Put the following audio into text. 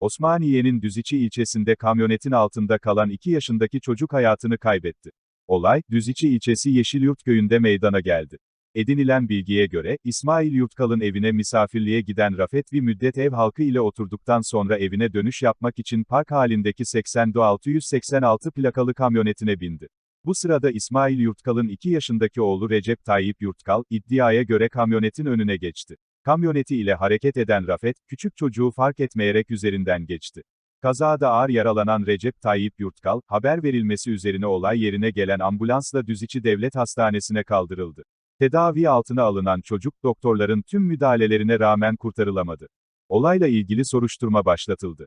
Osmaniye'nin Düziçi ilçesinde kamyonetin altında kalan 2 yaşındaki çocuk hayatını kaybetti. Olay, Düziçi ilçesi Yeşilyurt köyünde meydana geldi. Edinilen bilgiye göre, İsmail Yurtkal'ın evine misafirliğe giden Rafet bir müddet ev halkı ile oturduktan sonra evine dönüş yapmak için park halindeki 80-686 plakalı kamyonetine bindi. Bu sırada İsmail Yurtkal'ın 2 yaşındaki oğlu Recep Tayyip Yurtkal, iddiaya göre kamyonetin önüne geçti. Kamyoneti ile hareket eden Rafet, küçük çocuğu fark etmeyerek üzerinden geçti. Kazada ağır yaralanan Recep Tayyip Yurtkal, haber verilmesi üzerine olay yerine gelen ambulansla Düzici Devlet Hastanesi'ne kaldırıldı. Tedavi altına alınan çocuk doktorların tüm müdahalelerine rağmen kurtarılamadı. Olayla ilgili soruşturma başlatıldı.